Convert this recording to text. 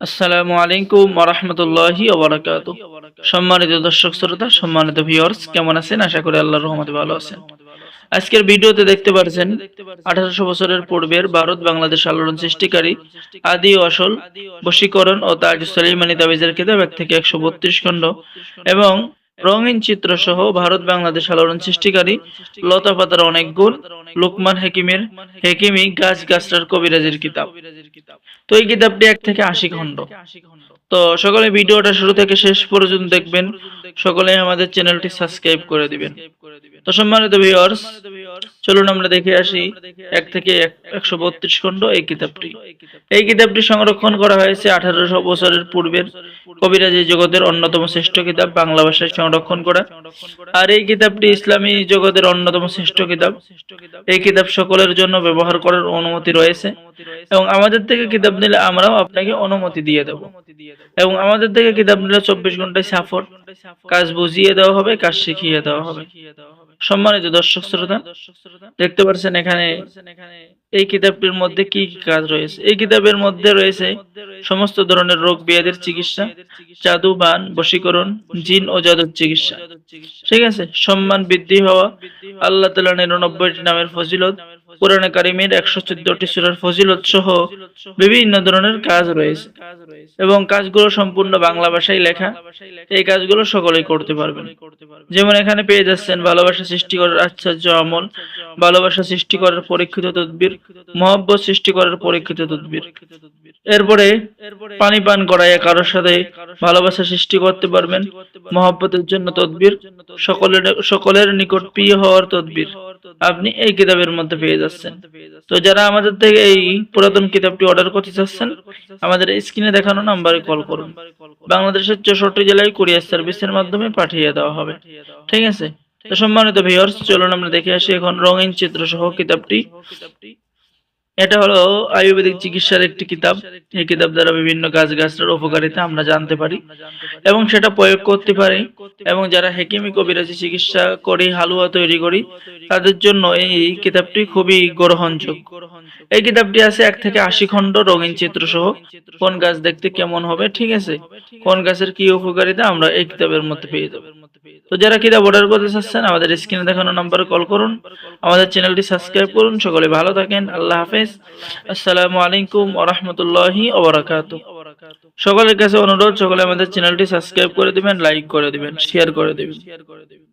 আসসালামু আলাইকুম ওরহমতুল্লাহি ওবরাকাত সম্মানিত দর্শক শ্রোতা, সম্মানিত ভিউয়ার্স কেমন আছেন? আশা করি আল্লাহর রহমতে ভালো আছেন। আজকের ভিডিওতে দেখতে পারছেন, আঠারোশো বছরের পূর্বের ভারত বাংলাদেশ আলোড়ন সৃষ্টিকারী আদি আসল বশীকরণ ও তাজ সলিমানি তাবিজের কিতাব এক থেকে একশো বত্রিশ খণ্ড এবং রঙিন চিত্র সহ ভারত বাংলাদেশ আলোড়ন সৃষ্টিকারী লতা পাতার অনেক গুণ লোকমান হেকিমের হেকিমি গাছ গাছটার কবিরাজের কিতাব। তো এই কিতাবটি এক থেকে আশি খণ্ড। তো সকলে ভিডিওটা শুরু থেকে শেষ পর্যন্ত দেখবেন। সকলে আমাদের চ্যানেলটি সাবস্ক্রাইব করে দিবেন। তো সম্মানিত ভিউয়ার্স চলুন আমরা দেখে আসি এক থেকে একশো বত্রিশ খণ্ড এই কিতাবটি। এই কিতাবটি সংরক্ষণ করা হয়েছে আঠারোশো বছরের পূর্বের কবিরাজি জগতের অন্যতম শ্রেষ্ঠ কিতাব, বাংলা ভাষায় সংরক্ষণ করা। আর এই কিতাবটি ইসলামী জগতের অন্যতম শ্রেষ্ঠ কিতাব। এই কিতাব সকলের জন্য ব্যবহার করার অনুমতি রয়েছে। এবং আমাদের থেকে কিতাব নিলে আমরাও আপনাকে অনুমতি দিয়ে দেব। এবং আমাদের থেকে কিতাব নিলে চব্বিশ ঘন্টায় সাফর, কাজ বুঝিয়ে দেওয়া হবে, কাজ শিখিয়ে দেওয়া হবে। সম্মানিত দর্শক শ্রোতা, দেখতে পাচ্ছেন এখানে এই কিতাবটির মধ্যে কি কি কাজ রয়েছে? এই কিতাবের মধ্যে রয়েছে সমস্ত ধরনের রোগ ব্যাধির চিকিৎসা জাদু বান বশীকরণ, জিন ও জাদুর চিকিৎসা। ঠিক আছে? সম্মান বৃদ্ধি হওয়া, আল্লাহ তালা নিরানব্বইটি নামের ফজিলত কোরআনে কারিমের একশো চোদ্দটি সুরার ফজিলত সহ বিভিন্ন ধরনের কাজ রয়েছে এবং কাজগুলো সম্পূর্ণ বাংলা ভাষায় লেখা। এই কাজগুলো সকলেই করতে পারবেন। যেমন এখানে পেয়ে যাচ্ছেন ভালোবাসা সৃষ্টি করার আশ্চর্য আমল, ভালোবাসা সৃষ্টি করার পরীক্ষিত তদ্বির, মহব্বত সৃষ্টি করার পরীক্ষিত তদ্বির। এরপরে পানি পান করায় কারোর সাথে ভালোবাসা সৃষ্টি করতে পারবেন, মহব্বতের জন্য তদ্বির, সকলের সকলের নিকট প্রিয় হওয়ার তদ্বির। আপনি এই কিতাবের মধ্যে পেয়ে যাচ্ছেন। তো যারা আমাদের থেকে এই পুরাতন কিতাবটি অর্ডার করতে চাচ্ছেন আমাদের স্ক্রিনে দেখানো নাম্বারে কল করুন। বাংলাদেশের চৌষট্টি জেলায় কুরিয়ার সার্ভিসের মাধ্যমে পাঠিয়ে দেওয়া হবে। ঠিক আছে? তো সম্মানিত ভিউয়ার্স চলুন আমরা দেখে আসি এখন রঙিন চিত্র সহ কিতাবটি। এটা হলো আয়ুর্বেদিক চিকিৎসার একটি কিতাব। এই কিতাব দ্বারা বিভিন্ন গাছ গাছটার উপকারিতা আমরা জানতে পারি এবং সেটা প্রয়োগ করতে পারি। এবং যারা হেকিমি কবিরাজি চিকিৎসা করি, হালুয়া তৈরি করি, তাদের জন্য এই কিতাবটি খুবই গ্রহণযোগ্য। এই কিতাবটি আছে এক থেকে আশি খণ্ড রঙিন চিত্র সহ কোন গাছ দেখতে কেমন হবে, ঠিক আছে? কোন গাছের কি উপকারিতা, আমরা এই কিতাবের মধ্যে পেয়ে যাব। তো যারা কিনা অর্ডার করতে চাচ্ছেন আমাদের স্ক্রিনে দেখানো নাম্বারে কল করুন। আমাদের চ্যানেলটি সাবস্ক্রাইব করুন। সকলে ভালো থাকেন। আল্লাহ হাফেজ। আসসালামু আলাইকুম ওরহমতুল্লাহি ওবরাকাতু সকলের কাছে অনুরোধ, সকলে আমাদের চ্যানেলটি সাবস্ক্রাইব করে দিবেন লাইক করে দিবেন শেয়ার করে দিবেন শেয়ার করে দিবেন।